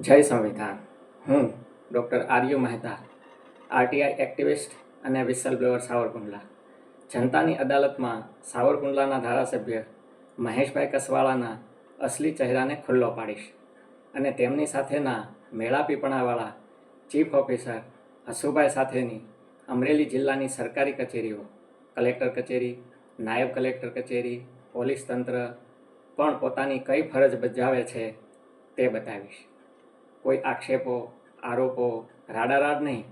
જય સંવિધાન. હું doctor Aryu Mehta, RTI activist અને વિસલ બ્લોઅર સાવરકુંડલા. જનતાની અદાલતમાં સાવરકુંડલાના ધારાસભ્ય મહેશભાઈ કસવાળાના અસલી ચહેરાને ખુલ્લો પાડીશ અને તેમની સાથેના મેળાપીપણાવાળા ચીફ ઓફિસર હસુભાઈ સાથેની અમરેલી જિલ્લાની સરકારી કચેરીઓ, કલેક્ટર કચેરી, નાયબ કલેક્ટર કચેરી, પોલીસ તંત્ર પણ પોતાની કઈ ફરજ બજાવે છે તે બતાવીશ. કોઈ આક્ષેપો, આરોપો, રાડારાડ નહીં.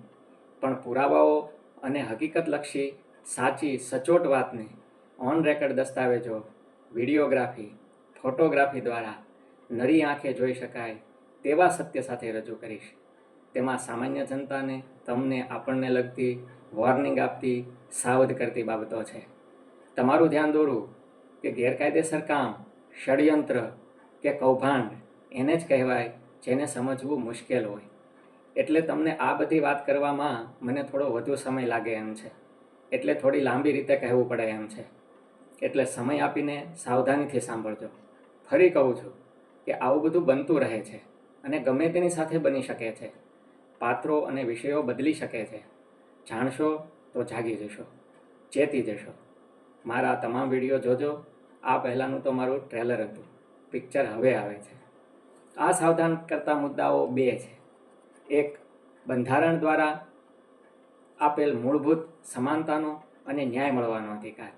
પણ પુરાવાઓ અને હકીકતલક્ષી, સાચી, સચોટ વાતને ઓન રેકર્ડ દસ્તાવેજો, વિડીયોગ્રાફી, ફોટોગ્રાફી દ્વારા નરી આંખે જોઈ શકાય તેવા સત્ય સાથે રજૂ કરીશ. તેમાં સામાન્ય જનતાને, તમને, આપણને લગતી વોર્નિંગ આપતી, સાવધ કરતી બાબતો છે. તમારું ધ્યાન દોરું કે ગેરકાયદેસર કામ, ષડયંત્ર કે કૌભાંડ, એને જ કહેવાય જેને સમજવું મુશ્કેલ હોય. એટલે તમને આ બધી વાત કરવામાં મને થોડો વધુ સમય લાગે એમ છે. એટલે થોડી લાંબી રીતે કહેવું પડે એમ છે. એટલે સમય આપીને સાવધાનીથી સાંભળજો. ફરી કહું છું કે આવું બધું બનતું રહે છે અને ગમે તેની સાથે બની શકે છે. પાત્રો અને વિષયો બદલી શકે છે. જાણશો તો જાગી જશો. ચેતી જશો. મારા તમામ વીડિયો જોજો. આ પહેલાંનું તો મારું ટ્રેલર હતું. પિક્ચર હવે આવે છે. આ સાવધાન કરતા મુદ્દાઓ બે છે. એક, બંધારણ દ્વારા આપેલ મૂળભૂત સમાનતાનો અને ન્યાય મળવાનો અધિકાર.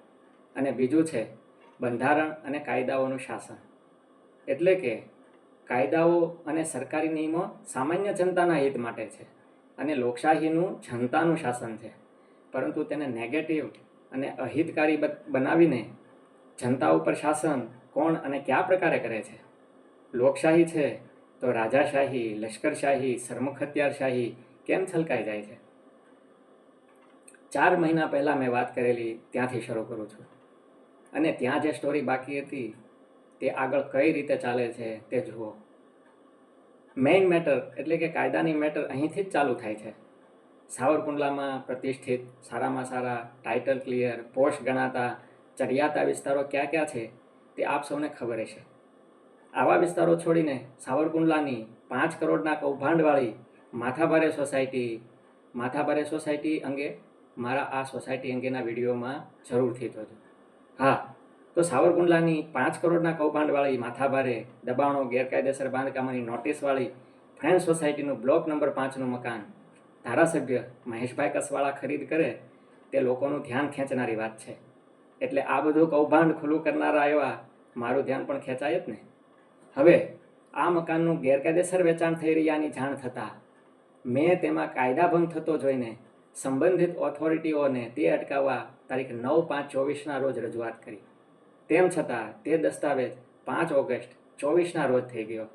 અને બીજું છે, બંધારણ અને કાયદાઓનું શાસન. એટલે કે, કાયદાઓ અને સરકારી નિયમો સામાન્ય જનતાના હિત માટે છે અને લોકશાહીનું જનતાનું શાસન છે. પરંતુ તેને નેગેટિવ અને અહિતકારી બનાવીને જનતા ઉપર શાસન કોણ અને કયા પ્રકારે કરે છે? લોકશાહી છે, તો રાજાશાહી, લશ્કરશાહી સરમુખ હથિયારશાહી કેમ છલકાઈ જાય છે? ચાર મહિના પહેલાં મેં વાત કરેલી, ત્યાંથી શરૂ કરું છું. અને ત્યાં જે સ્ટોરી બાકી હતી, તે આગળ કઈ રીતે ચાલે છે તે જુઓ. મેઇન મેટર એટલે કે કાયદાની મેટર અહીંથી જ ચાલુ થાય છે. સાવરકુંડલામાં પ્રતિષ્ઠિત, સારામાં સારા ટાઇટલ ક્લિયર પોસ્ટ ગણાતા, ચડિયાતા વિસ્તારો ક્યાં ક્યાં છે તે આપ સૌને ખબર હશે. આવા વિસ્તારો છોડીને સાવરકુંડલાની પાંચ કરોડના કૌભાંડવાળી માથાભારે સોસાયટી માથાભારે સોસાયટી અંગે મારા આ સોસાયટી અંગેના વિડીયોમાં જરૂરથી જોજો. હા, તો સાવરકુંડલાની પાંચ કરોડના કૌભાંડવાળી માથાભારે દબાણો, ગેરકાયદેસર બાંધકામોની નોટિસવાળી ફ્રેન્ડ સોસાયટીનું બ્લોક નંબર પાંચનું મકાન ધારાસભ્ય મહેશભાઈ કસવાળા ખરીદ કરે, તે લોકોનું ધ્યાન ખેંચનારી વાત છે. એટલે આ બધું કૌભાંડ ખુલ્લું કરનારા એવા મારું ધ્યાન પણ ખેંચાય જ ને? હવે, આ મકાનનું ગેરકાયદેસર વેચાણ થઈ રહ્યાની જાણ થતાં મેં તેમાં કાયદાભંગ થતો જોઈને સંબંધિત ઓથોરિટીઓને તે અટકાવવા તારીખ નવ પાંચ ચોવીસના રોજ રજૂઆત કરી. તેમ છતાં, તે દસ્તાવેજ પાંચ ઓગસ્ટ ચોવીસના રોજ થઈ ગયો.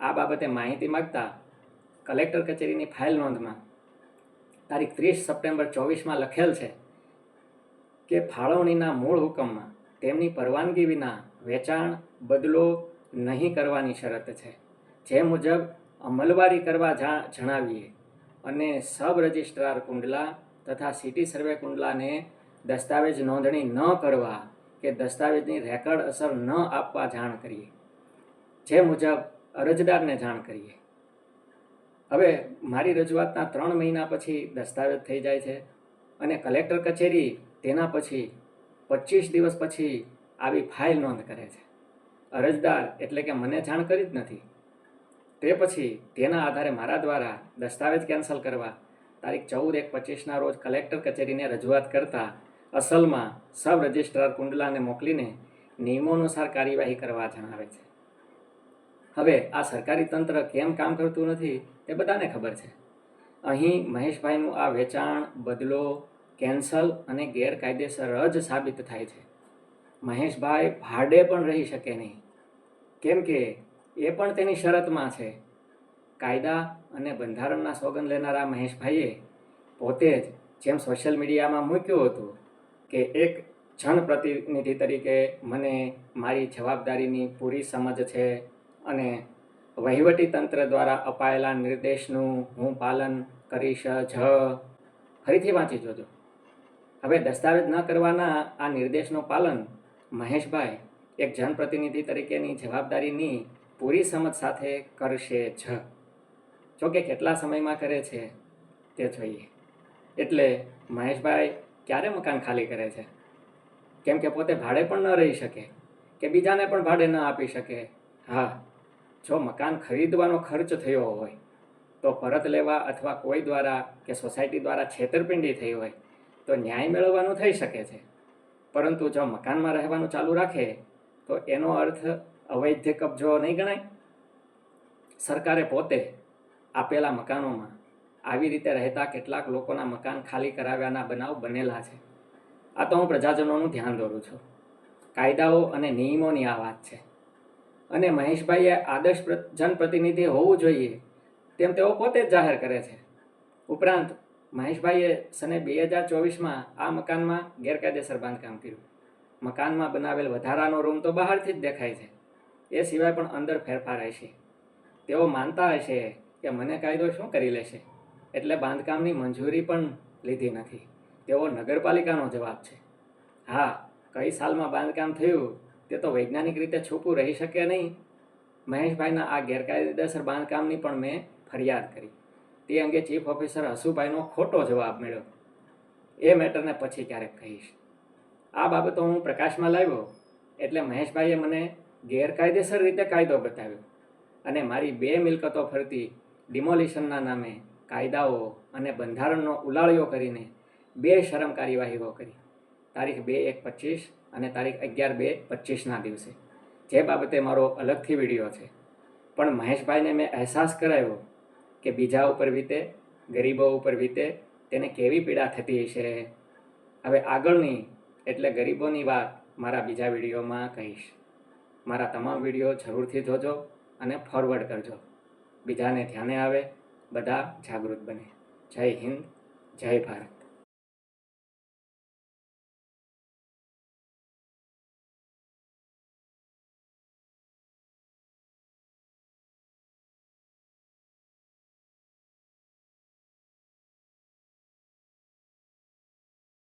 આ બાબતે માહિતી માગતા કલેક્ટર કચેરીની ફાઇલ નોંધમાં તારીખ ત્રીસ સપ્ટેમ્બર ચોવીસમાં લખેલ છે કે ફાળવણીના મૂળ હુકમમાં તેમની પરવાનગી વિના વેચાણ, બદલો નહીં કરવાની શરત છે. જે મુજબ અમલવારી કરવા જણાવીએ. અને સબ રજિસ્ટ્રાર કુંડલા તથા સિટી સર્વે કુંડલાને દસ્તાવેજ નોંધણી ન કરવા કે દસ્તાવેજની રેકર્ડ અસર ન આપવા જાણ કરીએ. જે મુજબ અરજદારને જાણ કરીએ. હવે મારી રજૂઆતના ત્રણ મહિના પછી દસ્તાવેજ થઈ જાય છે અને કલેક્ટર કચેરી તેના પછી પચીસ દિવસ પછી આવી ફાઇલ નોંધ કરે છે. અરજદાર એટલે કે મને જાણ કરી જ નથી. તે પછી તેના આધારે મારા દ્વારા દસ્તાવેજ કેન્સલ કરવા તારીખ ચૌદ એક પચીસના રોજ કલેક્ટર કચેરીને રજૂઆત કરતા અસલમાં સબ રજિસ્ટ્રાર કુંડલાને મોકલીને નિયમોનુસાર કાર્યવાહી કરવા જણાવે છે. હવે આ સરકારી તંત્ર કેમ કામ કરતું નથી તે બધાને ખબર છે. અહીં મહેશભાઈનું આ વેચાણ, બદલો, કેન્સલ અને ગેરકાયદેસર જ સાબિત થાય છે. મહેશભાઈ ભાડે પણ રહી શકે નહીં. કેમ કે એ પણ તેની શરતમાં છે. કાયદા અને બંધારણના સોગંદ લેનારા મહેશભાઈએ પોતે જ જેમ સોશિયલ મીડિયામાં મૂક્યું હતું કે એક જનપ્રતિનિધિ તરીકે મને મારી જવાબદારીની પૂરી સમજ છે અને વહીવટી તંત્ર દ્વારા અપાયેલા નિર્દેશનું હું પાલન કરીશ, જ. ફરીથી વાંચી જોજો. હવે દસ્તાવેજ ન કરવાના આ નિર્દેશનું પાલન મહેશભાઈ એક જનપ્રતિનિધિ તરીકેની જવાબદારીની પૂરી સમજ સાથે કરશે જ. જોકે કેટલા સમયમાં કરે છે તે જોઈએ. એટલે મહેશભાઈ ક્યારે મકાન ખાલી કરે છે? કેમ કે પોતે ભાડે પણ ન રહી શકે કે બીજાને પણ ભાડે ન આપી શકે. હા, જો મકાન ખરીદવાનો ખર્ચ થયો હોય, તો પરત લેવા અથવા કોઈ દ્વારા કે સોસાયટી દ્વારા છેતરપિંડી થઈ હોય, તો ન્યાય મેળવવાનું થઈ શકે છે. પરંતુ જો મકાનમાં રહેવાનું ચાલુ રાખે તો એનો અર્થ અવૈધ કબજો નહીં ગણાય. સરકારે પોતે આપેલા મકાનોમાં આવી રીતે રહેતા કેટલાક લોકોના મકાન ખાલી કરાવ્યાના બનાવ બનેલા છે. આ તો હું પ્રજાજનોનું ધ્યાન દોરું છું. કાયદાઓ અને નિયમોની આ વાત છે. અને મહેશભાઈએ આદર્શ જનપ્રતિનિધિ હોવું જોઈએ તેમ તેઓ પોતે જ જાહેર કરે છે. ઉપરાંત મહેશભાઈએ સને બે હજાર ચોવીસમાં આ મકાનમાં ગેરકાયદેસર બાંધકામ કર્યું. મકાનમાં બનાવેલ વધારાનો રૂમ તો બહારથી જ દેખાય છે. એ સિવાય પણ અંદર ફેરફાર હશે. તેઓ માનતા હશે કે મને કાયદો શું કરી લેશે? એટલે બાંધકામની મંજૂરી પણ લીધી નથી. તેઓ નગરપાલિકાનો જવાબ છે. હા, કઈ સાલમાં બાંધકામ થયું તે તો વૈજ્ઞાનિક રીતે છૂપું રહી શકે નહીં. મહેશભાઈના આ ગેરકાયદેસર બાંધકામની પણ મેં ફરિયાદ કરી. તે અંગે ચીફ ઓફિસર હસુભાઈનો ખોટો જવાબ મળ્યો. એ મેટરને પછી ક્યારેક કહીશ. આ બાબતો હું પ્રકાશમાં લાવ્યો એટલે મહેશભાઈએ મને ગેરકાયદેસર રીતે કાયદો બતાવ્યો અને મારી બે મિલકતો ફરતી ડિમોલિશનના નામે કાયદાઓ અને બંધારણનો ઉલાળ્યો કરીને બે શરમ કાર્યવાહીઓ કરી. તારીખ બે એક પચીસ અને તારીખ અગિયાર બે પચીસના દિવસે. જે બાબતે મારો અલગથી વીડિયો છે. પણ મહેશભાઈને મેં અહેસાસ કરાવ્યો કે બીજા ઉપર વીતે, ગરીબો ઉપર વીતે, તેને કેવી પીડા થતી હશે? હવે આગળની એટલે ગરીબોની વાત મારા બીજા વિડીયોમાં કહીશ. મારા તમામ વીડિયો જરૂરથી જોજો અને ફોરવર્ડ કરજો. બીજાને ધ્યાને આવે, બધા જાગૃત બને. જય હિન્દ, જય ભારત.